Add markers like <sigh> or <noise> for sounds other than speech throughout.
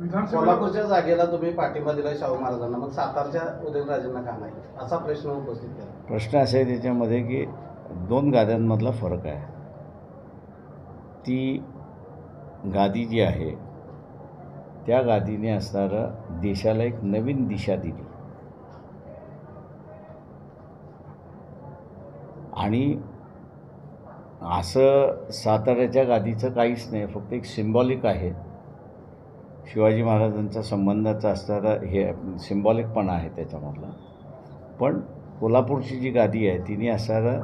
कोल्हापूरच्या जागेला तुम्ही पाठिंबा दिला शाहू महाराजांना. मग सातारच्या उदयनराजेंना का नाही? असा प्रश्न उपस्थित केला. प्रश्न असा आहे त्याच्यामध्ये की दोन गाद्यांमधला फरक आहे. ती गादी जी आहे त्या गादीने असणारं देशाला एक नवीन दिशा दिली. आणि असं साताऱ्याच्या गादीचं काहीच नाही फक्त एक सिम्बॉलिक आहे. शिवाजी महाराजांचा संबंधाचा असणारा हे सिम्बॉलिकपणा आहे त्याच्यामधला. पण कोल्हापूरची जी गादी आहे तिने असणारं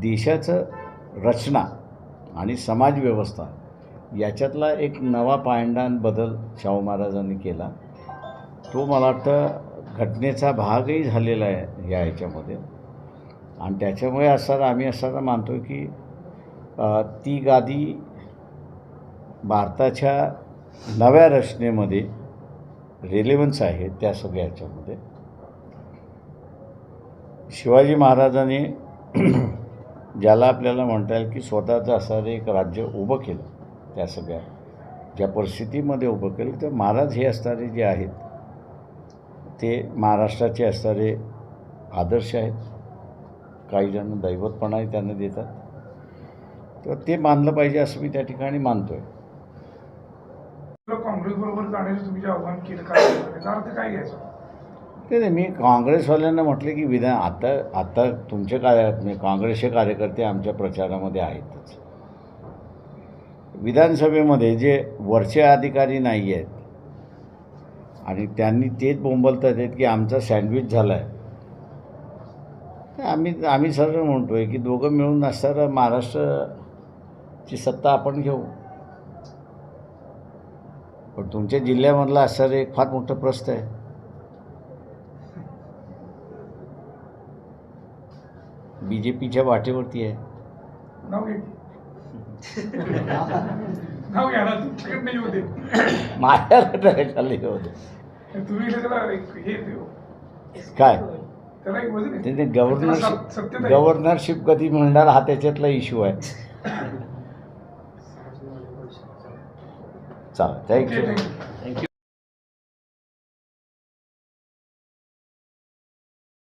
देशाचं रचना आणि समाजव्यवस्था याच्यातला एक नवा पायंडान बदल शाहू महाराजांनी केला. तो मला वाटतं घटनेचा भागही झालेला आहे या ह्याच्यामध्ये आणि त्याच्यामुळे असणारा आम्ही असणारा मानतो की ती गादी भारताच्या नव्या रचनेमध्ये रेलेवन्स आहे त्या सगळ्या ह्याच्यामध्ये शिवाजी महाराजांनी <clears throat> ज्याला आपल्याला म्हणता येईल की स्वतःचं असणारं एक राज्य उभं केलं त्या सगळ्या ज्या परिस्थितीमध्ये उभं केलं तर महाराज हे असणारे जे आहेत ते महाराष्ट्राचे असणारे आदर्श आहेत. काही जण दैवतपणाही त्यांना देतात. तर ते मानलं पाहिजे असं मी त्या ठिकाणी मानतो आहे काँग्रेस बरोबर जाण्याचं तुम्ही जे आव्हान केलं काय याचा अर्थ काय घ्यायचा ते नाही मी काँग्रेसवाल्यांना म्हटलं की विधान आता आता तुमचे कार्य म्हणजे काँग्रेसचे कार्यकर्ते आमच्या प्रचारामध्ये आहेतच. विधानसभेमध्ये जे वरचे अधिकारी नाही आहेत आणि त्यांनी तेच बोंबलतात आहेत की आमचा सँडविच झाला आहे आम्ही आम्ही सरळ म्हणतो आहे की दोघं मिळून असणारं महाराष्ट्राची सत्ता आपण घेऊ. पण तुमच्या जिल्ह्यामधलं असणारं एक फार मोठं प्रश्न आहे. बी जे पीच्या वाटेवरती आहे एक हे काय? गव्हर्नरशिप. गव्हर्नरशिप कधी मिळणार हा त्याच्यातला इश्यू आहे. चालेल ओके, थँक्यू थँक्यू